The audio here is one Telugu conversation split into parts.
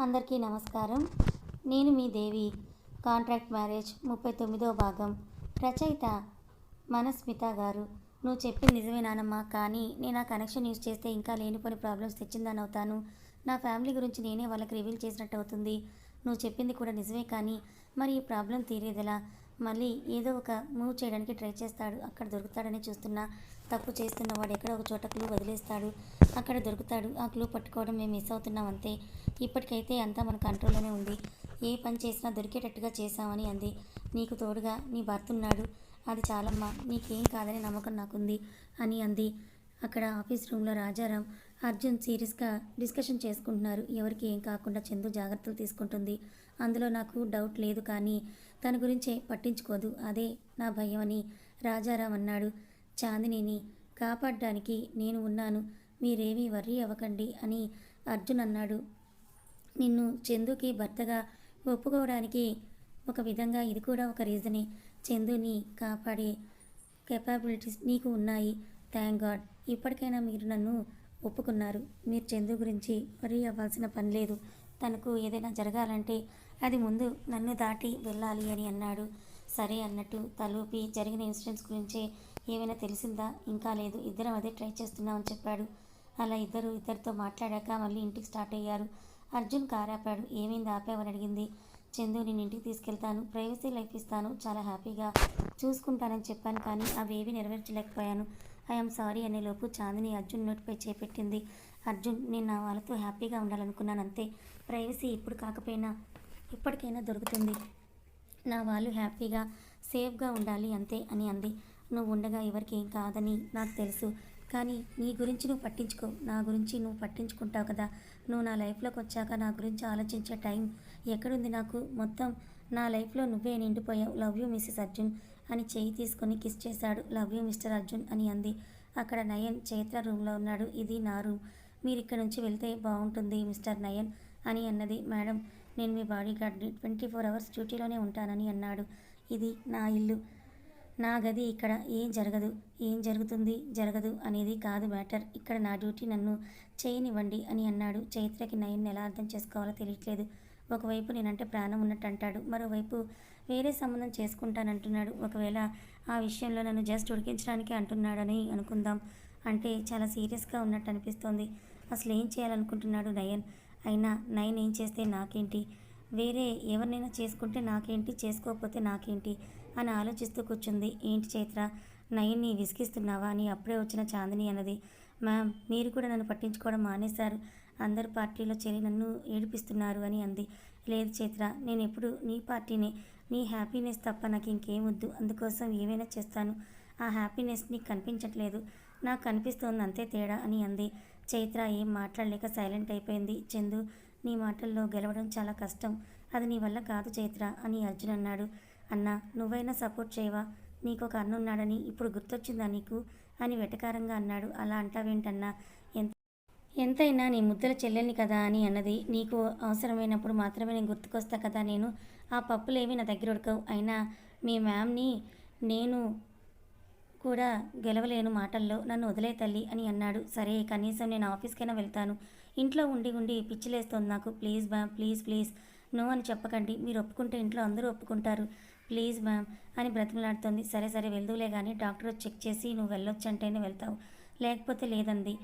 అందరికీ నమస్కారం. నేను మీ దేవి. కాంట్రాక్ట్ మ్యారేజ్ ముప్పై తొమ్మిదో భాగం. రచయిత మనస్మిత గారు. నువ్వు చెప్పింది నిజమే నానమ్మ కానీ నేను ఆ కనెక్షన్ యూజ్ చేస్తే ఇంకా లేనిపోని ప్రాబ్లమ్స్ తెచ్చిందని అవుతాను. నా ఫ్యామిలీ గురించి నేనే వాళ్ళకి రివీల్ చేసినట్టు అవుతుంది. నువ్వు చెప్పింది కూడా నిజమే కానీ మరి ఈ ప్రాబ్లం తీరేదెలా? మళ్ళీ ఏదో ఒక మూవ్ చేయడానికి ట్రై చేస్తాడు అక్కడ దొరుకుతాడని చూస్తున్నా. తప్పు చేస్తున్న వాడు ఎక్కడ ఒక చోట క్లూ వదిలేస్తాడు. అక్కడ దొరుకుతాడు. ఆ క్లూ పట్టుకోవడం మేము మిస్ అవుతున్నాం అంతే. ఇప్పటికైతే అంతా మన కంట్రోల్లోనే ఉంది. ఏ పని చేసినా దొరికేటట్టుగా చేశామని అంది. నీకు తోడుగా నీ భర్త ఉన్నాడు. అది చాలమ్మా. నీకేం కాదనే నమ్మకం నాకుంది అని అంది. అక్కడ ఆఫీస్ రూమ్లో రాజారాం అర్జున్ సీరియస్గా డిస్కషన్ చేసుకుంటున్నారు. ఎవరికి ఏం కాకుండా చందు జాగ్రత్తలు తీసుకుంటుంది. అందులో నాకు డౌట్ లేదు కానీ తన గురించే పట్టించుకోదు. అదే నా భయం అని రాజారాం అన్నాడు. చాందినిని కాపాడడానికి నేను ఉన్నాను. మీరేమీ వర్రీ అవ్వకండి అని అర్జున్ అన్నాడు. నిన్ను చందుకి భర్తగా ఒప్పుకోవడానికి ఒక విధంగా ఇది కూడా ఒక రీజనే. చందుని కాపాడే కెపాబిలిటీస్ నీకు ఉన్నాయి. థ్యాంక్ గాడ్ ఇప్పటికైనా మీరు నన్ను ఒప్పుకున్నారు. మీరు చందు గురించి వరీ అవ్వాల్సిన పని లేదు. తనకు ఏదైనా జరగాలంటే అది ముందు నన్ను దాటి వెళ్ళాలి అని అన్నాడు. సరే అన్నట్టు తలూపి జరిగిన ఇన్సిడెంట్స్ గురించే ఏమైనా తెలిసిందా? ఇంకా లేదు. ఇద్దరం అదే ట్రై చేస్తున్నామని చెప్పాడు. అలా ఇద్దరు ఇద్దరితో మాట్లాడాక మళ్ళీ ఇంటికి స్టార్ట్ అయ్యారు. అర్జున్ కారాపాడు ఏమైంది? ఆపావని అడిగింది. చందు నేను ఇంటికి తీసుకెళ్తాను. ప్రైవసీ లైఫ్ ఇస్తాను. చాలా హ్యాపీగా చూసుకుంటానని చెప్పాను కానీ అవేవి నెరవేర్చలేకపోయాను. ఐఎమ్ సారీ అనే లోపు చాందిని అర్జున్ నోటిపై చేపెట్టింది. అర్జున్ నేను నా వాళ్ళతో హ్యాపీగా ఉండాలనుకున్నాను అంతే. ప్రైవసీ ఇప్పుడు కాకపోయినా ఇప్పటికైనా దొరుకుతుంది. నా వాళ్ళు హ్యాపీగా సేఫ్గా ఉండాలి అంతే అని అంది. నువ్వు ఉండగా ఎవరికి కాదని నాకు తెలుసు. కానీ నీ గురించి నువ్వు పట్టించుకో. నా గురించి నువ్వు పట్టించుకుంటావు కదా. నువ్వు నా లైఫ్లోకి వచ్చాక నా గురించి ఆలోచించే టైం ఎక్కడుంది నాకు? మొత్తం నా లైఫ్లో నువ్వే నిండిపోయావు. లవ్ యూ మిస్సెస్ అర్జున్ అని చేయి తీసుకొని కిస్ చేశాడు. లవ్ యూ మిస్టర్ అర్జున్ అని అంది. అక్కడ నయన్ చైత్ర రూమ్లో ఉన్నాడు. ఇది నా రూమ్. మీరు ఇక్కడ నుంచి వెళ్తే బాగుంటుంది మిస్టర్ నయన్ అని అన్నది. మేడం నేను మీ బాడీ గార్డ్ని ట్వంటీ ఫోర్ అవర్స్ డ్యూటీలోనే ఉంటానని అన్నాడు. ఇది నా ఇల్లు. నా గది ఇక్కడ ఏం జరగదు ఏం జరుగుతుంది జరగదు అనేది కాదు మ్యాటర్. ఇక్కడ నా డ్యూటీ నన్ను చేయనివ్వండి అని అన్నాడు. చైత్రకి నయన్ ఎలా అర్థం చేసుకోవాలో తెలియట్లేదు. ఒకవైపు నేనంటే ప్రాణం ఉన్నట్టు అంటాడు. మరోవైపు వేరే సంబంధం చేసుకుంటానంటున్నాడు. ఒకవేళ ఆ విషయంలో నన్ను జస్ట్ ఉడికించడానికి అంటున్నాడని అనుకుందాం అంటే చాలా సీరియస్గా ఉన్నట్టు అనిపిస్తోంది. అసలు ఏం చేయాలనుకుంటున్నాడు నయన్? అయినా నయన్ ఏం చేస్తే నాకేంటి? వేరే ఎవరినైనా చేసుకుంటే నాకేంటి? చేసుకోకపోతే నాకేంటి? అని ఆలోచిస్తూ కూర్చుంది. ఏంటి చైత్ర? నయన్ని విసిగిస్తున్నావా? అని అప్పుడే వచ్చిన చాందిని అన్నది. మ్యామ్ మీరు కూడా నన్ను పట్టించుకోవడం మానేశారు. అందరు పార్టీలో చేరి నన్ను ఏడిపిస్తున్నారు అని అంది. లేదు చైత్ర నేను ఎప్పుడు నీ పార్టీనే. నీ హ్యాపీనెస్ తప్ప నాకు ఇంకేమొద్దు అందుకోసం ఏమైనా చేస్తాను. ఆ హ్యాపీనెస్ నీకు కనిపించట్లేదు. నాకు కనిపిస్తోంది అంతే తేడా అని అంది. చైత్ర ఏం మాట్లాడలేక సైలెంట్ అయిపోయింది. చందు నీ మాటల్లో గెలవడం చాలా కష్టం. అది నీ వల్ల కాదు చైత్ర అని అర్జున్ అన్నాడు. అన్నా నువ్వైనా సపోర్ట్ చేయవా? నీకు ఒక అన్న ఉన్నాడని ఇప్పుడు గుర్తొచ్చిందా నీకు? అని వెటకారంగా అన్నాడు. అలా అంటావేంటన్నా? ఎంత ఎంతైనా నీ ముద్దల చెల్లెల్ని కదా అని అన్నది. నీకు అవసరమైనప్పుడు మాత్రమే నేను గుర్తుకొస్తా కదా నేను. ఆ పప్పులేవి నా దగ్గర ఉడకవు. అయినా మీ మ్యామ్ని నేను కూడా గెలవలేను మాటల్లో. నన్ను వదిలే తల్లి అని అన్నాడు. సరే కనీసం నేను ఆఫీస్కైనా వెళ్తాను. ఇంట్లో ఉండి ఉండి పిచ్చిలేస్తోంది నాకు. Please ma'am please please. No అని చెప్పకండి. మీరు ఒప్పుకుంటే ఇంట్లో అందరూ ఒప్పుకుంటారు. ప్లీజ్ మ్యామ్ అని బ్రతిమలాడుతోంది. సరే సరే వెళ్దులే కానీ డాక్టర్ చెక్ చేసి నువ్వు వెళ్ళొచ్చు అంటేనే వెళ్తావు. లేకపోతే లేదంది.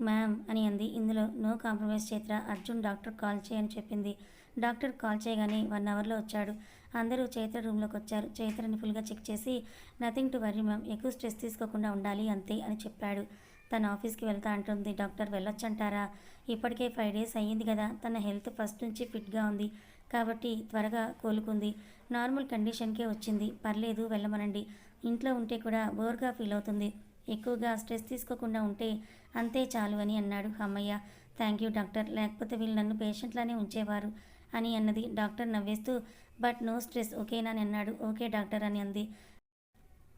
మ్యామ్ అని అంది. ఇందులో no compromise Chaitra Arjun doctor call చేయని చెప్పింది. డాక్టర్ కాల్ చేయగానే వన్ అవర్లో వచ్చాడు. అందరూ చైత్ర రూమ్లోకి వచ్చారు. చైత్రని ఫుల్గా చెక్ చేసి నథింగ్ టు వరీ మ్యామ్ ఎక్కువ స్ట్రెస్ తీసుకోకుండా ఉండాలి అంతే అని చెప్పాడు. తన ఆఫీస్కి వెళ్తా అంటుంది. డాక్టర్ వెళ్ళొచ్చంటారా? ఇప్పటికే ఫైవ్ డేస్ అయ్యింది కదా. తన హెల్త్ ఫస్ట్ నుంచి ఫిట్గా ఉంది కాబట్టి త్వరగా కోలుకుంది. నార్మల్ కండిషన్కే వచ్చింది. పర్లేదు వెళ్ళమనండి. ఇంట్లో ఉంటే కూడా బోర్గా ఫీల్ అవుతుంది. ఎక్కువగా స్ట్రెస్ తీసుకోకుండా ఉంటే అంతే చాలు అని అన్నాడు అమ్మయ్య. Thank you doctor. లేకపోతే వీళ్ళు నన్ను పేషెంట్లానే ఉంచేవారు అని అన్నది డాక్టర్ నవ్వేస్తూ బట్ నో స్ట్రెస్ ఓకేనా అని అన్నాడు. ఓకే డాక్టర్ అని అంది.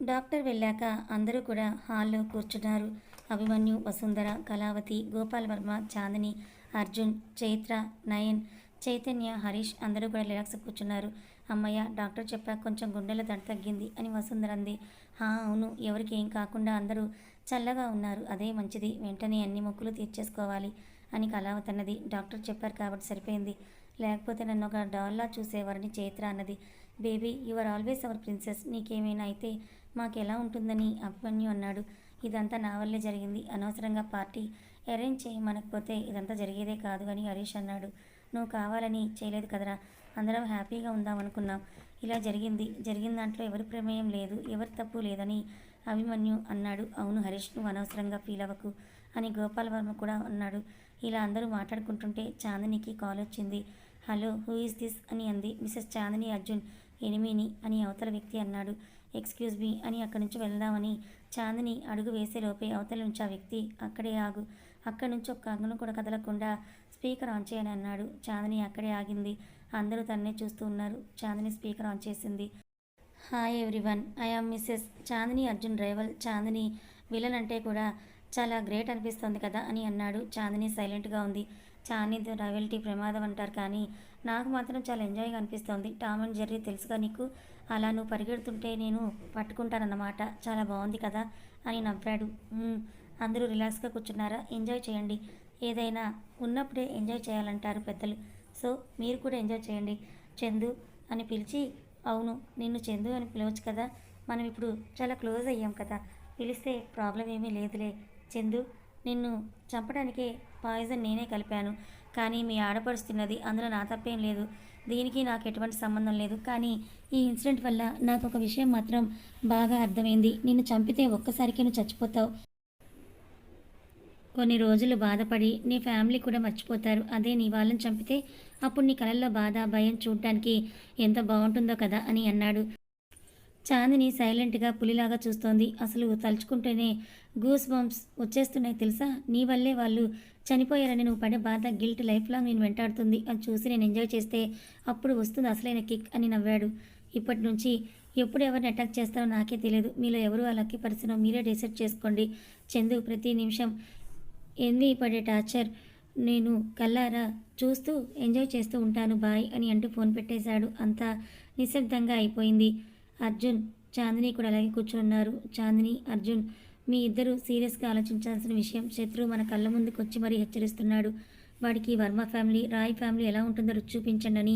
డాక్టర్ వెళ్ళాక అందరూ కూడా హాల్లో కూర్చున్నారు. అభిమన్యు వసుంధర కళావతి గోపాల్ వర్మ చాందిని అర్జున్ చైత్ర నయన్ చైతన్య హరీష్ అందరూ కూడా రిలాక్స్ కూర్చున్నారు. అమ్మయ్య డాక్టర్ చెప్పాక కొంచెం గుండెల దడ తగ్గింది అని వసుంధర అంది. హా అవును ఎవరికి ఏం కాకుండా అందరూ చల్లగా ఉన్నారు. అదే మంచిది. వెంటనే అన్ని మొక్కులు తీర్చేసుకోవాలి అని కళావతి డాక్టర్ చెప్పారు కాబట్టి సరిపోయింది. లేకపోతే నన్ను ఒక డాల్లా చూసేవారని చైత్ర అన్నది. Baby your always our princess. నీకేమైనా అయితే మాకు ఎలా ఉంటుందని అభిమన్యు అన్నాడు. ఇదంతా నా వల్లే జరిగింది. అనవసరంగా పార్టీ అరేంజ్ చేయమనకపోతే ఇదంతా జరిగేదే కాదు అని హరీష్ అన్నాడు. నువ్వు కావాలని చేయలేదు కదరా. అందరం హ్యాపీగా ఉందాం అనుకున్నాం ఇలా జరిగింది. జరిగిన దాంట్లో ఎవరి ప్రమేయం లేదు ఎవరి తప్పు లేదని అభిమన్యు అన్నాడు. అవును హరీష్ నువ్వు అనవసరంగా ఫీల్ అవ్వకు అని గోపాల్ వర్మ కూడా అన్నాడు. ఇలా అందరూ మాట్లాడుకుంటుంటే చాందినికి కాల్ వచ్చింది. హలో హూ ఇస్ దిస్ అని అంది. మిసెస్ చాందిని అర్జున్ ఎనిమిని అని అవతల వ్యక్తి అన్నాడు. ఎక్స్క్యూజ్ మీ అని అక్కడి నుంచి వెళ్దామని చాందిని అడుగు వేసేలోపే అవతల నుంచి ఆ వ్యక్తి అక్కడే ఆగు. అక్కడి నుంచి ఒక్క అంగును కూడా కదలకుండా స్పీకర్ ఆన్ చేయని అన్నాడు. చాందిని అక్కడే ఆగింది. అందరూ తన్నే చూస్తూ ఉన్నారు. చాందిని స్పీకర్ ఆన్ చేసింది. Hi everyone. I Mrs Chandini Arjun డ్రైవల్ Chandini villain అంటే కూడా చాలా గ్రేట్ అనిపిస్తుంది కదా అని అన్నాడు. చాందిని సైలెంట్గా ఉంది. చాందిని రైవల్టీ ప్రమాదం అంటారు కానీ నాకు మాత్రం చాలా ఎంజాయ్గా అనిపిస్తుంది. టామ్ అండ్ జెర్రీ తెలుసుగా నీకు? అలా నువ్వు పరిగెడుతుంటే నేను పట్టుకుంటానన్నమాట. చాలా బాగుంది కదా అని నవ్వాడు. అందరూ రిలాక్స్గా కూర్చున్నారా? ఎంజాయ్ చేయండి. ఏదైనా ఉన్నప్పుడే ఎంజాయ్ చేయాలంటారు పెద్దలు. సో మీరు కూడా ఎంజాయ్ చేయండి. చందు అని పిలిచి అవును నిన్ను చందు అని పిలవచ్చు కదా. మనం ఇప్పుడు చాలా క్లోజ్ అయ్యాం కదా. పిలిస్తే ప్రాబ్లం ఏమీ లేదులే. చందు నిన్ను చంపడానికే పాయిజన్ నేనే కలిపాను. కానీ మీ ఆడపడుస్తున్నది అందులో నా తప్పేం లేదు. దీనికి నాకు ఎటువంటి సంబంధం లేదు. కానీ ఈ ఇన్సిడెంట్ వల్ల నాకు ఒక విషయం మాత్రం బాగా అర్థమైంది. నిన్ను చంపితే ఒక్కసారికి నువ్వు చచ్చిపోతావు. కొన్ని రోజులు బాధపడి నీ ఫ్యామిలీ కూడా మర్చిపోతారు. అదే నీ వాళ్ళని చంపితే అప్పుడు నీ కళల్లో బాధ భయం చూడటానికి ఎంత బాగుంటుందో కదా అని అన్నాడు. చాందిని సైలెంట్గా పులిలాగా చూస్తోంది. అసలు తలుచుకుంటేనే గూస్ బంప్స్ వచ్చేస్తున్నాయి తెలుసా? నీ వల్లే వాళ్ళు చనిపోయారని నువ్వు పడే బాధ గిల్ట్ లైఫ్ లాంగ్ నేను వెంటాడుతుంది. అని చూసి నేను ఎంజాయ్ చేస్తే అప్పుడు వస్తుంది అసలైన కిక్ అని నవ్వాడు. ఇప్పటి నుంచి ఎప్పుడు ఎవరిని అటాక్ చేస్తారో నాకే తెలియదు మీలో ఎవరు ఆ లక్కీ పర్సనో మీరే డిసైడ్ చేసుకోండి. చందు ప్రతి నిమిషం ఎన్ని పడే టార్చర్ నేను కల్లారా చూస్తూ ఎంజాయ్ చేస్తూ ఉంటాను బాయ్ అని అంటూ ఫోన్ పెట్టేశాడు. అంతా నిశ్శబ్దంగా అయిపోయింది. అర్జున్ చాందిని కూడా అలాగే కూర్చున్నారు చాందిని అర్జున్ మీ ఇద్దరు సీరియస్గా ఆలోచించాల్సిన విషయం శత్రువు మన కళ్ళ ముందుకు వచ్చి మరీ హెచ్చరిస్తున్నాడు. వాడికి వర్మ ఫ్యామిలీ రాయ్ ఫ్యామిలీ ఎలా ఉంటుందో రుచి చూపించండి అని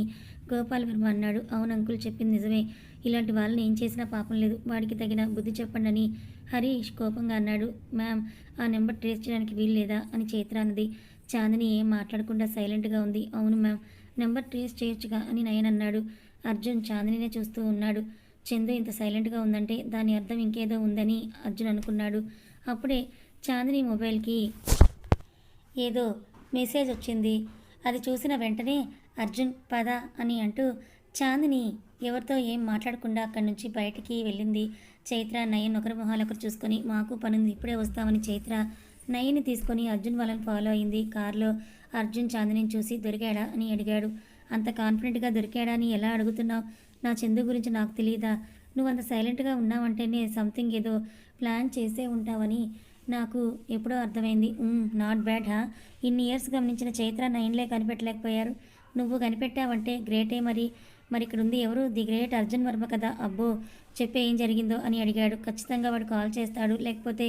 గోపాల్ వర్మ అన్నాడు. అవును అంకుల్ చెప్పింది నిజమే. ఇలాంటి వాళ్ళని ఏం చేసినా పాపం లేదు. వాడికి తగిన బుద్ధి చెప్పండి అని హరీష్ కోపంగా అన్నాడు. మ్యామ్ ఆ నెంబర్ ట్రేస్ చేయడానికి వీలు లేదా అని చైత్ర అన్నది. చాందిని ఏం మాట్లాడకుండా సైలెంట్గా ఉంది. అవును మ్యామ్ నెంబర్ ట్రేస్ చేయొచ్చుగా అని నయన్ అన్నాడు. అర్జున్ చాందినినే చూస్తూ ఉన్నాడు. చందు ఇంత సైలెంట్గా ఉందంటే దాని అర్థం ఇంకేదో ఉందని అర్జున్ అనుకున్నాడు. అప్పుడే చాందిని మొబైల్కి ఏదో మెసేజ్ వచ్చింది. అది చూసిన వెంటనే అర్జున్ పద అని అంటూ చాందిని ఎవరితో ఏం మాట్లాడకుండా అక్కడి నుంచి బయటికి వెళ్ళింది. చైత్ర నయన్ ఒకరి మొహాలు ఒకరు చూసుకొని మాకు పనుంది ఇప్పుడే వస్తామని చైత్ర. నయన్ని తీసుకొని అర్జున్ వాళ్ళని ఫాలో అయింది. కారులో అర్జున్ చాందిని చూసి దొరికాడా? అని అడిగాడు. అంత కాన్ఫిడెంట్గా దొరికాడా అని ఎలా అడుగుతున్నావు? నా చందు గురించి నాకు తెలియదా నువ్వు అంత సైలెంట్గా ఉన్నావంటేనే సంథింగ్ ఏదో ప్లాన్ చేసే ఉంటావని నాకు ఎప్పుడో అర్థమైంది. నాట్ బ్యాడ్ హా? ఇన్ని ఇయర్స్ గమనించిన చైత్ర నైన్లే కనిపెట్టలేకపోయారు. నువ్వు కనిపెట్టావంటే గ్రేటే మరి. మరి ఇక్కడ ఉంది ఎవరు? ది గ్రేట్ అర్జున్ వర్మ కదా. అబ్బో చెప్పే ఏం జరిగిందో అని అడిగాడు. ఖచ్చితంగా వాడు కాల్ చేస్తాడు లేకపోతే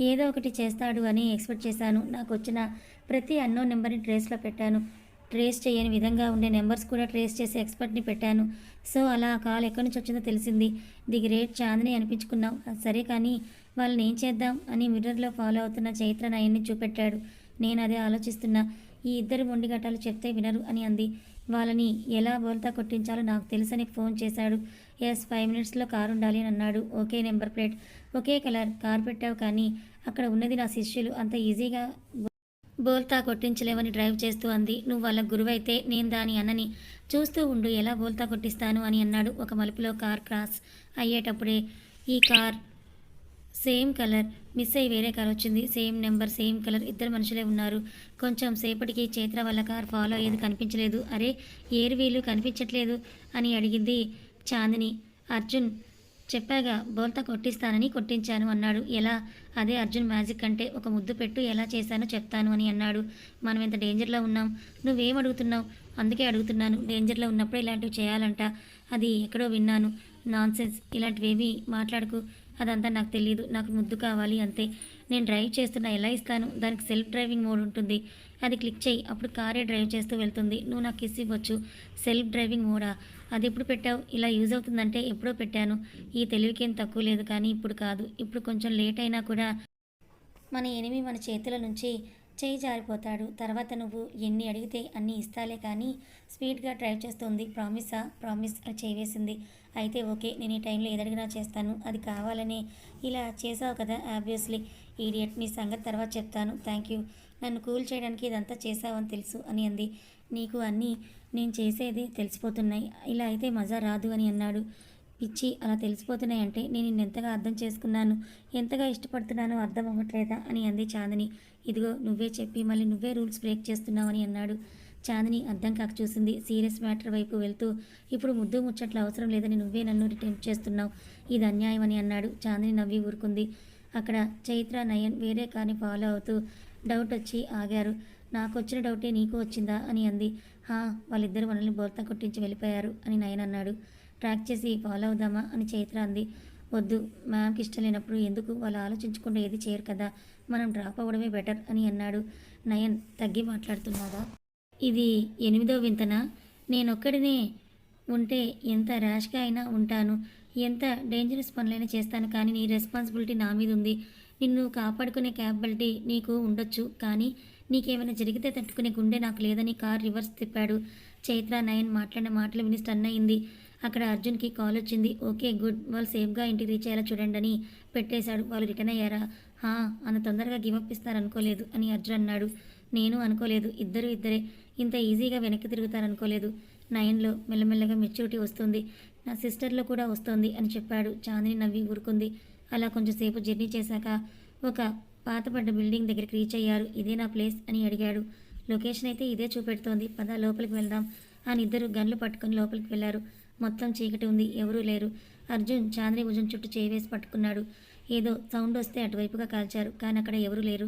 ఏదో ఒకటి చేస్తాడు అని ఎక్స్పెక్ట్ చేశాను. నాకు వచ్చిన ప్రతి అన్నో నెంబర్ని ట్రేస్లో పెట్టాను. ట్రేస్ చేయని విధంగా ఉండే నెంబర్స్ కూడా ట్రేస్ చేసే ఎక్స్పర్ట్ని పెట్టాను. సో అలా ఆ కాల్ ఎక్కడి నుంచి వచ్చిందో తెలిసింది. ది గ్రేట్ చాందని అనిపించుకున్నావు సరే కానీ వాళ్ళని ఏం చేద్దాం? అని మిర్రర్లో ఫాలో అవుతున్న చైత్ర నయన్ని చూపెట్టాడు. నేను అదే ఆలోచిస్తున్నా. ఈ ఇద్దరు మొండిగట్టాలు చెప్తే వినరు అని అంది. వాళ్ళని ఎలా బోల్తా కొట్టించాలో నాకు తెలుసని ఫోన్ చేశాడు. ఎస్ ఫైవ్ మినిట్స్లో కారు ఉండాలి అని అన్నాడు. Okay number plate. ఒకే కలర్. కారు పెట్టావు కానీ అక్కడ ఉన్నది నా శిష్యులు. అంత ఈజీగా బోల్తా కొట్టించలేవని డ్రైవ్ చేస్తూ అంది. నువ్వు వాళ్ళ గురువైతే నేను దాని అన్నని చూస్తూ ఉండు ఎలా బోల్తా కొట్టిస్తాను అని అన్నాడు ఒక మలుపులో కార్ క్రాస్. అయ్యేటప్పుడే ఈ కార్ సేమ్ కలర్ మిస్ అయ్యి వేరే కార్ వచ్చింది. సేమ్ నెంబర్ సేమ్ కలర్ ఇద్దరు మనుషులే ఉన్నారు. కొంచెం సేపటికి చైత్ర వాళ్ళ కార్ ఫాలో అయ్యేది కనిపించలేదు. అరే ఏరు వీలు కనిపించట్లేదు అని అడిగింది చాందిని. అర్జున్ చెప్పాగా బోల్తా కొట్టిస్తానని కొట్టించాను అన్నాడు. ఎలా? అదే అర్జున్ మ్యాజిక్ అంటే ఒక ముద్దు పెట్టు ఎలా చేశానో చెప్తాను అని అన్నాడు. మనం ఎంత డేంజర్లో ఉన్నాం. నువ్వేం అడుగుతున్నావు? అందుకే అడుగుతున్నాను. డేంజర్లో ఉన్నప్పుడే ఇలాంటివి చేయాలంట. అది ఎక్కడో విన్నాను. నాన్సెన్స్. ఇలాంటివేమీ మాట్లాడకు. అదంతా నాకు తెలియదు నాకు ముద్దు కావాలి అంతే. నేను డ్రైవ్ చేస్తున్నా ఎలా ఇస్తాను? దానికి సెల్ఫ్ డ్రైవింగ్ మోడ్ ఉంటుంది. అది క్లిక్ చేయి అప్పుడు కారే డ్రైవ్ చేస్తూ వెళ్తుంది. నువ్వు నాకు కిస్ ఇవ్వచ్చు. సెల్ఫ్ డ్రైవింగ్ మోడా? అది ఎప్పుడు పెట్టావు? ఇలా యూజ్ అవుతుందంటే ఎప్పుడో పెట్టాను. ఈ తెలివికేం తక్కువ లేదు కానీ ఇప్పుడు కాదు. ఇప్పుడు కొంచెం లేట్ అయినా కూడా మన ఎనిమి మన చేతుల నుంచి చేయి జారిపోతాడు. తర్వాత నువ్వు ఎన్ని అడిగితే అన్ని ఇస్తాలే కానీ స్పీడ్గా డ్రైవ్ చేస్తుంది. ప్రామిసా ప్రామిస్ అని చేయవేసింది అయితే ఓకే నేను ఈ టైంలో ఏదడిగినా చేస్తాను. అది కావాలనే ఇలా చేసావు కదా ఆబ్వియస్లీ. ఈడియట్ నీ సంగతి తర్వాత చెప్తాను. Thank you. నన్ను కూల్ చేయడానికి ఇదంతా చేసావని తెలుసు అని అంది. నీకు అన్నీ నేను చేసేది తెలిసిపోతున్నాయి. ఇలా అయితే మజా రాదు అని అన్నాడు. పిచ్చి అలా తెలిసిపోతున్నాయంటే నేను నిన్ను ఎంతగా అర్థం చేసుకున్నాను? ఎంతగా ఇష్టపడుతున్నానో అర్థం అవ్వట్లేదా? అని అంది చాందిని. ఇదిగో నువ్వే చెప్పి మళ్ళీ నువ్వే రూల్స్ బ్రేక్ చేస్తున్నావని అన్నాడు. చాందిని అర్థం కాక చూసింది. సీరియస్ మ్యాటర్ వైపు వెళ్తూ ఇప్పుడు ముద్దు ముచ్చట్లు అవసరం లేదని నువ్వే నన్ను రిటెంప్ట్ చేస్తున్నావు. ఇది అన్యాయం అని అన్నాడు. చాందిని నవ్వి ఊరుకుంది. అక్కడ చైత్ర నయన్ వేరే కాని ఫాలో అవుతూ డౌట్ వచ్చి ఆగారు. నాకు వచ్చిన డౌటే నీకు వచ్చిందా? అని అంది. హా వాళ్ళిద్దరు మనల్ని బోల్తా కొట్టించి వెళ్ళిపోయారు అని నయన్ అన్నాడు. ట్రాక్ చేసి ఫాలో అవుదామా అని చైత్ర అంది. వద్దు మ్యామ్కి ఇష్టం లేనప్పుడు ఎందుకు? వాళ్ళు ఆలోచించకుండా ఏది చేయరు కదా. మనం డ్రాప్ అవ్వడమే బెటర్ అని అన్నాడు. నయన్ తగ్గి మాట్లాడుతున్నాడా ఇది ఎనిమిదో వింతనా? నేనొక్కడినే ఉంటే ఎంత ర్యాష్గా అయినా ఉంటాను. ఎంత డేంజరస్ పనులైనా చేస్తాను కానీ నీ రెస్పాన్సిబిలిటీ నా మీద ఉంది. నిన్ను కాపాడుకునే క్యాపబిలిటీ నీకు ఉండొచ్చు కానీ నీకేమైనా జరిగితే తట్టుకునే గుండె నాకు లేదని కార్ రివర్స్ తిప్పాడు. చైత్ర నయన్ మాట్లాడిన మాటలు విని స్టన్ అయింది. అక్కడ అర్జున్కి కాల్ వచ్చింది. Okay good. వాళ్ళు సేఫ్గా ఇంటికి రీచ్ అయ్యేలా చూడండి అని పెట్టేశాడు. వాళ్ళు రిటర్న్ అయ్యారా? హా అంత తొందరగా గివప్ ఇస్తారనుకోలేదు అని అర్జున్ అన్నాడు. నేను అనుకోలేదు. ఇద్దరు ఇద్దరే. ఇంత ఈజీగా వెనక్కి తిరుగుతారనుకోలేదు. నయన్లో మెల్లమెల్లగా మెచ్యూరిటీ వస్తుంది. నా సిస్టర్లో కూడా వస్తుంది అని చెప్పాడు. చాందిని నవ్వి ఊరుకుంది. అలా కొంచెంసేపు జర్నీ చేశాక ఒక పాతపడ్డ బిల్డింగ్ దగ్గరికి రీచ్ అయ్యారు. ఇదే నా ప్లేస్ అని అడిగాడు. లొకేషన్ అయితే ఇదే చూపెడుతోంది. పద లోపలికి వెళ్దాం అని ఇద్దరు గన్లు పట్టుకొని లోపలికి వెళ్ళారు. మొత్తం చీకటి ఉంది. ఎవరూ లేరు. అర్జున్ చాంద్రి భుజం చుట్టూ చేవేసి పట్టుకున్నాడు. ఏదో సౌండ్ వస్తే అటువైపుగా కాల్చారు. కానీ అక్కడ ఎవరూ లేరు.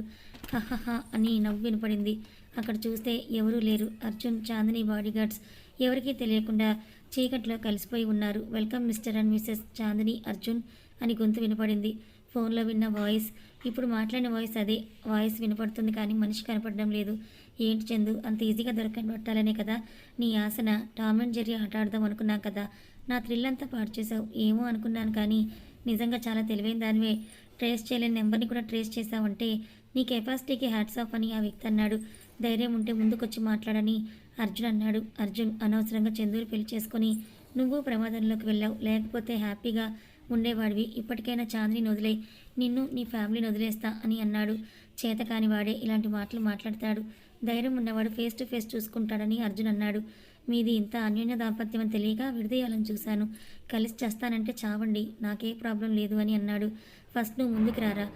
హహహ అని నవ్వు వినపడింది. అక్కడ చూస్తే ఎవరూ లేరు. అర్జున్ చాందిని బాడీగార్డ్స్ ఎవరికీ తెలియకుండా చీకట్లో కలిసిపోయి ఉన్నారు. Welcome mister and Mrs Chandini Arjun అని గొంతు వినపడింది. ఫోన్లో విన్న వాయిస్. ఇప్పుడు మాట్లాడిన వాయిస్ అదే. వాయిస్ వినపడుతుంది కానీ మనిషి కనపడడం లేదు. ఏంటి చందు? అంత ఈజీగా దొరకని పట్టాలనే కదా. నీ ఆసన టామ్ అండ్ జెర్రీ ఆట ఆడదాం అనుకున్నా కదా. నా థ్రిల్ అంతా పాడు చేసావు ఏమో అనుకున్నాను కానీ నిజంగా చాలా తెలివైన దానివే. ట్రేస్ చేయలేని నెంబర్ని కూడా ట్రేస్ చేసావంటే నీ కెపాసిటీకి హ్యాట్స్ ఆఫ్ అని ఆ వ్యక్తి అన్నాడు. ధైర్యం ఉంటే ముందుకొచ్చి మాట్లాడని అర్జున్ అన్నాడు. అర్జున్ అనవసరంగా చందూరు పెళ్ళి చేసుకొని నువ్వు ప్రమాదంలోకి వెళ్ళావు. లేకపోతే హ్యాపీగా ఉండేవాడివి. ఇప్పటికైనా చాందిని వదిలే నిన్ను నీ ఫ్యామిలీని వదిలేస్తా అని అన్నాడు. చేతకాని వాడే ఇలాంటి మాటలు మాట్లాడతాడు. ధైర్యం ఉన్నవాడు ఫేస్ టు ఫేస్ చూసుకుంటాడని అర్జున్ అన్నాడు. మీది ఇంత అన్యోన్య దాంపత్యం అని తెలియక విడదీయాలని చూశాను. కలిసి చేస్తానంటే చావండి నాకే ప్రాబ్లం లేదు అని అన్నాడు. ఫస్ట్ నువ్వు ముందుకు రారా?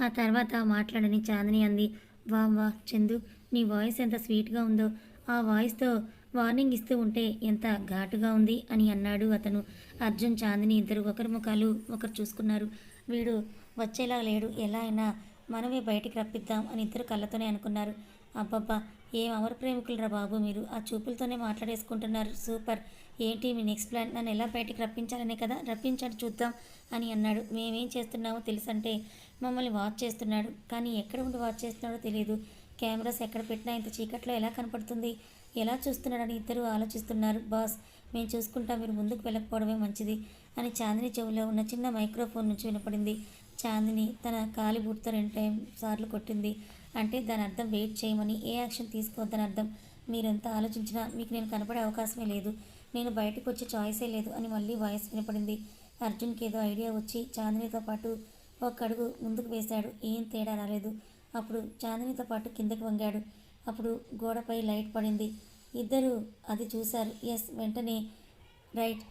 ఆ తర్వాత మాట్లాడని చాందిని అంది. వా వా చందు నీ వాయిస్ ఎంత స్వీట్గా ఉందో. ఆ వాయిస్తో వార్నింగ్ ఇస్తూ ఉంటే ఎంత ఘాటుగా ఉంది అని అన్నాడు అతను. అర్జున్ చాందిని ఇద్దరు ఒకరి ముఖాలు ఒకరు చూసుకున్నారు. వీడు వచ్చేలా లేడు. ఎలా అయినా మనమే బయటికి రప్పిద్దాం అని ఇద్దరు కళ్ళతోనే అనుకున్నారు. అబ్బబ్బా ఏం అమర ప్రేమికులరా బాబు మీరు. ఆ చూపులతోనే మాట్లాడేసుకుంటున్నారు. సూపర్. ఏంటి మీ నెక్స్ట్ ప్లాన్? నన్ను ఎలా బయటికి రప్పించాలనే కదా? రప్పించాడు చూద్దాం అని అన్నాడు. మేమేం చేస్తున్నామో తెలుసంటే మమ్మల్ని వాచ్ చేస్తున్నాడు. కానీ ఎక్కడ ఉండి వాచ్ చేస్తున్నాడో తెలియదు కెమెరాస్ ఎక్కడ పెట్టినా ఇంత చీకట్లో ఎలా కనపడుతుంది? ఎలా చూస్తున్నాడని ఇద్దరు ఆలోచిస్తున్నారు. బాస్ మేము చూసుకుంటా మీరు ముందుకు వెళ్ళకపోవడమే మంచిది అని చాందిని చెవిలో ఉన్న చిన్న మైక్రోఫోన్ నుంచి వినపడింది. చాందిని తన కాలి బూట్తో రెండు టైం సార్లు కొట్టింది. అంటే దాని అర్థం వెయిట్ చేయమని ఏ యాక్షన్ తీసుకోవద్దని అర్థం. మీరెంత ఆలోచించినా మీకు నేను కనపడే అవకాశమే లేదు. నేను బయటకు వచ్చే చాయిసే లేదు అని మళ్ళీ వాయిస్ వినపడింది. అర్జున్కి ఏదో ఐడియా వచ్చి చాందినితో పాటు ఒక అడుగు ముందుకు వేశాడు. ఏం తేడా రాలేదు. అప్పుడు చాందినితో పాటు కిందకి వంగాడు. అప్పుడు గోడపై లైట్ పడింది. ఇద్దరు అది చూశారు. ఎస్ వెంటనే. రైట్.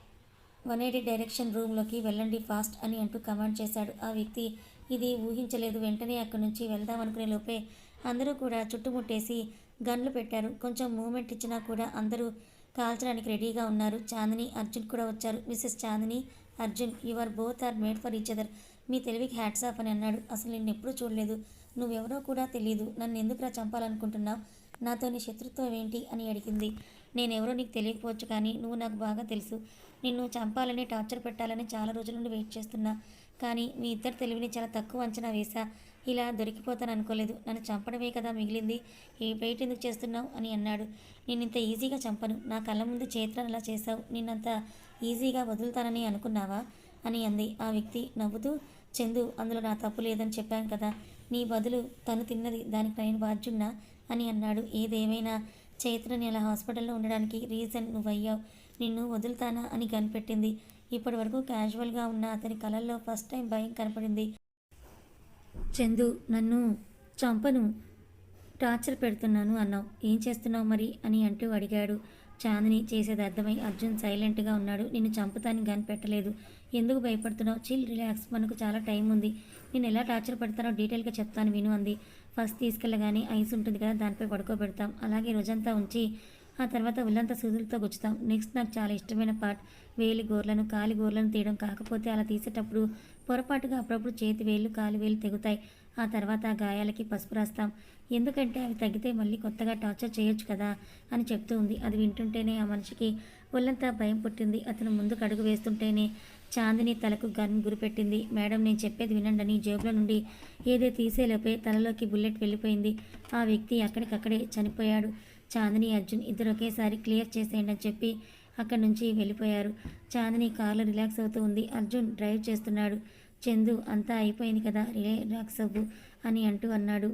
వన్ ఎయిటీ డైరెక్షన్ రూమ్లోకి వెళ్ళండి ఫాస్ట్ అని అంటూ కమాండ్ చేశాడు. ఆ వ్యక్తి ఇది ఊహించలేదు వెంటనే అక్కడి నుంచి వెళ్దాం అనుకునే లోపే. అందరూ కూడా చుట్టుముట్టేసి గన్లు పెట్టారు. కొంచెం మూమెంట్ ఇచ్చినా కూడా అందరూ కాల్చడానికి రెడీగా ఉన్నారు. చాందిని అర్జున్ కూడా వచ్చారు. Mrs Chandini Arjun your both are made for each other. మీ తెలివికి హ్యాట్స్ ఆఫ్ అని అన్నాడు. అసలు నేను ఎప్పుడూ చూడలేదు. నువ్వెవరో కూడా తెలియదు నన్ను ఎందుకురా చంపాలనుకుంటున్నావు? నాతోని శత్రుత్వం ఏంటి? అని అడిగింది. నేనెవరో నీకు తెలియకపోవచ్చు కానీ నువ్వు నాకు బాగా తెలుసు. నిన్ను చంపాలని టార్చర్ పెట్టాలని చాలా రోజుల నుండి వెయిట్ చేస్తున్నా. కానీ మీ ఇద్దరు తెలివిని చాలా తక్కువ అంచనా వేశా. ఇలా దొరికిపోతాను అనుకోలేదు నన్ను చంపడమే కదా మిగిలింది. ఏ వెయిట్ ఎందుకు చేస్తున్నావు అని అన్నాడు. నేను ఇంత ఈజీగా చంపను. నా కళ్ళ ముందు చేతులను అలా చేశావు? నిన్నంత ఈజీగా వదులుతానని అనుకున్నావా? అని అంది. ఆ వ్యక్తి నవ్వుతూ చందు అందులో నా తప్పు లేదని చెప్పాను కదా. నీ బదులు తను తిన్నది దానికి నేను బాధ్యున్నా అని అన్నాడు. ఏదేమైనా చైత్రని అలా హాస్పిటల్లో ఉండడానికి రీజన్ నువ్వయ్యావు. నిన్ను వదులుతానా అని కనిపెట్టింది ఇప్పటి వరకు క్యాజువల్గా ఉన్న అతని కళల్లో ఫస్ట్ టైం భయం కనపడింది. చందు నన్ను చంపను. టార్చర్ పెడుతున్నాను అన్నావు. ఏం చేస్తున్నావు మరి అని అంటూ అడిగాడు. చాందిని చేసేది అర్థమై అర్జున్ సైలెంట్గా ఉన్నాడు. నిన్ను చంపుతాని గన్ పెట్టలేదు. ఎందుకు భయపడుతున్నావు? Chill relax. మనకు చాలా టైం ఉంది. నేను ఎలా టార్చర్ పెడతానో డీటెయిల్గా చెప్తాను విను అంది. ఫస్ట్ తీసుకెళ్ళగానే ఐస్ ఉంటుంది కదా దానిపై పడుకోబెడతాం. అలాగే రోజంతా ఉంచి ఆ తర్వాత ఉల్లంతా సూదులతో గుచ్చుతాం. నెక్స్ట్ నాకు చాలా ఇష్టమైన పార్ట్ వేలి గోర్లను కాలి గోర్లను తీయడం. కాకపోతే అలా తీసేటప్పుడు పొరపాటుగా అప్పుడప్పుడు చేతి వేళ్ళు కాలి వేలు తెగుతాయి. ఆ తర్వాత ఆ గాయాలకి పసుపు రాస్తాం. ఎందుకంటే అవి తగ్గితే మళ్ళీ కొత్తగా టార్చర్ చేయొచ్చు కదా అని చెప్తూ ఉంది. అది వింటుంటేనే ఆ మనిషికి ఒళ్ళంతా భయం పుట్టింది. అతను ముందుకు అడుగు వేస్తుంటేనే చాందిని తలకు గన్ గురిపెట్టింది. మేడం నేను చెప్పేది వినండి జేబులో నుండి ఏదో తీసేలోపే తలలోకి బుల్లెట్ వెళ్ళిపోయింది. ఆ వ్యక్తి అక్కడికక్కడే చనిపోయాడు. చాందిని అర్జున్ ఇద్దరు ఒకేసారి క్లియర్ చేసేయండి అని చెప్పి అక్కడి నుంచి వెళ్ళిపోయారు. చాందిని కార్లో రిలాక్స్ అవుతూ ఉంది. అర్జున్ డ్రైవ్ చేస్తున్నాడు. చందు అంతా అయిపోయింది కదా రిలాక్స్ అవ్వు అని అంటూ అన్నాడు.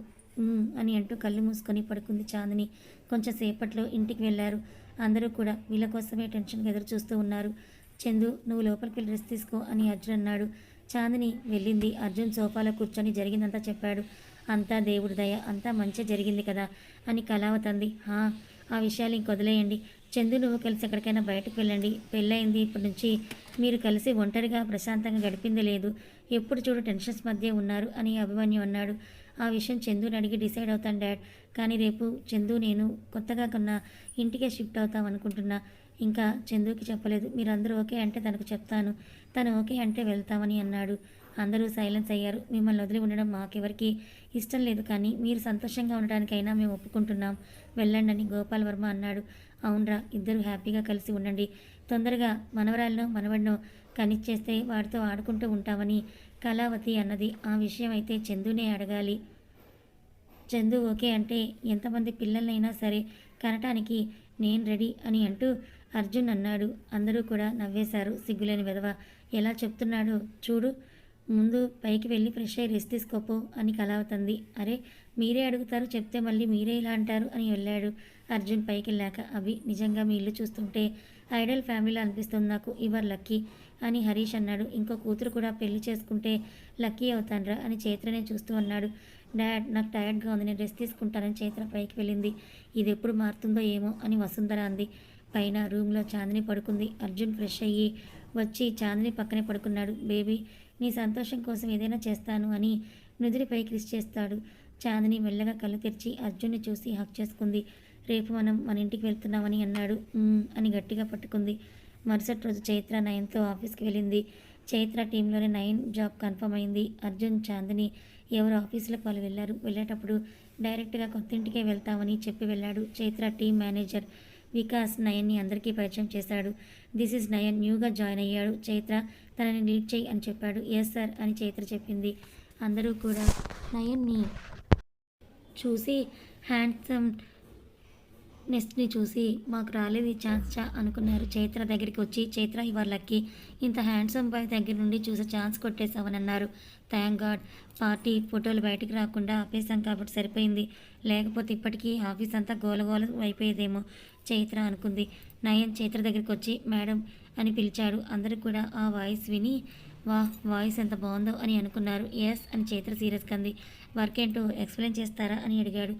అని అంటూ కళ్ళు మూసుకొని పడుకుంది చాందిని. కొంచెంసేపట్లో ఇంటికి వెళ్ళారు. అందరూ కూడా వీళ్ళ కోసమే టెన్షన్గా ఎదురు చూస్తూ ఉన్నారు. చందు నువ్వు లోపలికి వెళ్ళి రెస్ట్ తీసుకో అని అర్జున్ అన్నాడు. చాందిని వెళ్ళింది. అర్జున్ సోఫాలో కూర్చొని జరిగిందంతా చెప్పాడు. అంతా దేవుడి దయ అంతా మంచి జరిగింది కదా అని కళావతంది. హా ఆ విషయాలు ఇంక వదిలేయండి. చందు నువ్వు కలిసి ఎక్కడికైనా బయటకు వెళ్ళండి. పెళ్ళయింది ఇప్పటి నుంచి మీరు కలిసి ఒంటరిగా ప్రశాంతంగా గడిపింది లేదు. ఎప్పుడు చూడు టెన్షన్స్ మధ్య ఉన్నారు అని అభిమన్యు అన్నాడు. ఆ విషయం చందుని అడిగి డిసైడ్ అవుతాను డాడ్. కానీ రేపు చందు నేను కొత్తగా కొన్న ఇంటికే షిఫ్ట్ అవుతాం అనుకుంటున్నా. ఇంకా చందుకి చెప్పలేదు. మీరందరూ ఓకే అంటే తనకు చెప్తాను. తను ఓకే అంటే వెళ్తామని అన్నాడు. అందరూ సైలెన్స్ అయ్యారు. మిమ్మల్ని వదిలి ఉండడం మాకెవరికి ఇష్టం లేదు కానీ మీరు సంతోషంగా ఉండడానికైనా మేము ఒప్పుకుంటున్నాం. వెళ్ళండి అని గోపాల్ వర్మ అన్నాడు. అవునరా ఇద్దరు హ్యాపీగా కలిసి ఉండండి. తొందరగా మనవరాలను మనవడినో కనిచ్చేస్తే వాడితో ఆడుకుంటూ ఉంటామని కళావతి అన్నది. ఆ విషయం అయితే చందునే అడగాలి. చందు ఓకే అంటే ఎంతమంది పిల్లలైనా సరే కనటానికి నేను రెడీ అని అంటూ అర్జున్ అన్నాడు. అందరూ కూడా నవ్వేశారు. సిగ్గులేని విధవ ఎలా చెప్తున్నాడో చూడు. ముందు పైకి వెళ్ళి ఫ్రెష్ అయ్యి రెస్ట్ తీసుకోపో అని కలావతంది. అరే మీరే అడుగుతారు చెప్తే మళ్ళీ మీరే ఇలా అంటారు అని వెళ్ళాడు. అర్జున్ పైకి వెళ్ళాక అవి నిజంగా మీ ఇల్లు చూస్తుంటే ఐడల్ ఫ్యామిలీలో అనిపిస్తుంది నాకు. ఇవర్ లక్కీ అని హరీష్ అన్నాడు. ఇంకో కూతురు కూడా పెళ్ళి చేసుకుంటే లక్కీ అవుతాన్రా అని చైత్రనే చూస్తూ అన్నాడు. డాడ్ నాకు టైర్డ్గా ఉంది నేను రెస్ట్ తీసుకుంటానని చైత్ర పైకి వెళ్ళింది. ఇది ఎప్పుడు మారుతుందో ఏమో అని వసుంధర అంది. పైన రూమ్లో చాందిని పడుకుంది. అర్జున్ ఫ్రెష్ అయ్యి వచ్చి చాందిని పక్కనే పడుకున్నాడు. బేబీ నీ సంతోషం కోసం ఏదైనా చేస్తాను అని నుదిరిపై క్రిస్ చేస్తాడు. చాందిని మెల్లగా కళ్ళు తెరిచి అర్జున్ని చూసి హక్ చేసుకుంది. రేపు మనం మన ఇంటికి వెళ్తున్నామని అన్నాడు. అని గట్టిగా పట్టుకుంది. మరుసటి రోజు చైత్ర నయన్తో ఆఫీస్కి వెళ్ళింది. చైత్ర టీంలోనే నయన్ జాబ్ కన్ఫర్మ్ అయింది. అర్జున్ చాందిని ఎవరు ఆఫీసులకు వాళ్ళు వెళ్ళారు. వెళ్ళేటప్పుడు డైరెక్ట్గా కొత్త ఇంటికే వెళ్తామని చెప్పి వెళ్ళాడు చైత్ర టీం మేనేజర్. వికాస్ నయన్ని అందరికీ పరిచయం చేశాడు. దిస్ ఇస్ నయన్ న్యూగా జాయిన్ అయ్యాడు. చైత్ర తనని లీడ్ చేయి అని చెప్పాడు. ఎస్ సార్ అని చైత్ర చెప్పింది. అందరూ కూడా నయన్ని చూసి హ్యాండ్సమ్ నెస్ట్ని చూసి మాకు రాలేదు ఈ ఛాన్స్ చా అనుకున్నారు. చైత్ర దగ్గరికి వచ్చి చైత్ర ఇవర్ లక్కీ. ఇంత హ్యాండ్సమ్ బాయ్ దగ్గర నుండి చూసే ఛాన్స్ కొట్టేశామని అన్నారు. Thank God. పార్టీ ఫోటోలు బయటకు రాకుండా ఆపేశాం కాబట్టి సరిపోయింది. లేకపోతే ఇప్పటికీ ఆఫీస్ అంతా గోలగోల అయిపోయేదేమో. చైత్ర అనుకుంది. నయన్ చైత్ర దగ్గరికి వచ్చి మేడం అని పిలిచాడు. అందరూ కూడా ఆ వాయిస్ విని వా వాయిస్ ఎంత బాగుందో అని అనుకున్నారు. ఎస్ అని చైత్ర సీరియస్ కంది వర్క్ ఏంటో ఎక్స్ప్లెయిన్ చేస్తారా అని అడిగాడు.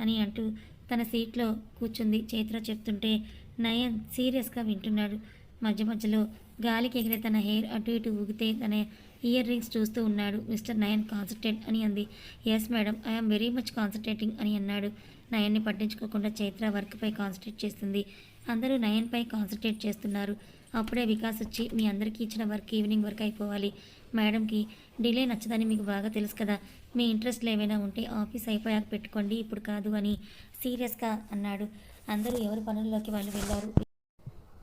అని అంటూ తన సీట్లో కూర్చుంది. చైత్ర చెప్తుంటే నయన్ సీరియస్గా వింటున్నాడు. మధ్య మధ్యలో గాలికి ఎగిరే తన హెయిర్ అటు ఇటు ఊగితే తన ఇయర్ రింగ్స్ చూస్తూ ఉన్నాడు. మిస్టర్ నయన్ కాన్సన్ట్రేట్ అని అంది. Yes madam I'm very much concentrating అని అన్నాడు. నయన్ని పట్టించుకోకుండా చైత్ర వర్క్పై కాన్సన్ట్రేట్ చేస్తుంది. అందరూ నయన్పై కాన్సన్ట్రేట్ చేస్తున్నారు. అప్పుడే వికాస్ వచ్చి మీ అందరికీ ఇచ్చిన వర్క్ ఈవినింగ్ వర్క్ అయిపోవాలి. మేడంకి డిలే నచ్చదని మీకు బాగా తెలుసు కదా. మీ ఇంట్రెస్ట్లు ఏమైనా ఉంటే ఆఫీస్ అయిపోయాక పెట్టుకోండి. ఇప్పుడు కాదు అని సీరియస్గా అన్నాడు. అందరూ ఎవరి పనుల్లోకి వాళ్ళు వెళ్ళారు.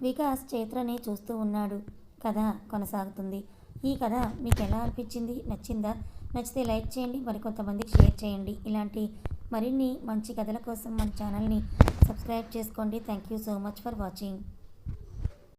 వికాస్ చైత్రని చూస్తూ ఉన్నాడు. కథ కొనసాగుతుంది. ఈ కథ మీకు ఎలా అనిపించింది? నచ్చిందా? నచ్చితే లైక్ చేయండి. మరికొంతమందికి షేర్ చేయండి. ఇలాంటి మరిన్ని మంచి కథల కోసం మన ఛానల్ని సబ్స్క్రైబ్ చేసుకోండి. Thank you so much for watching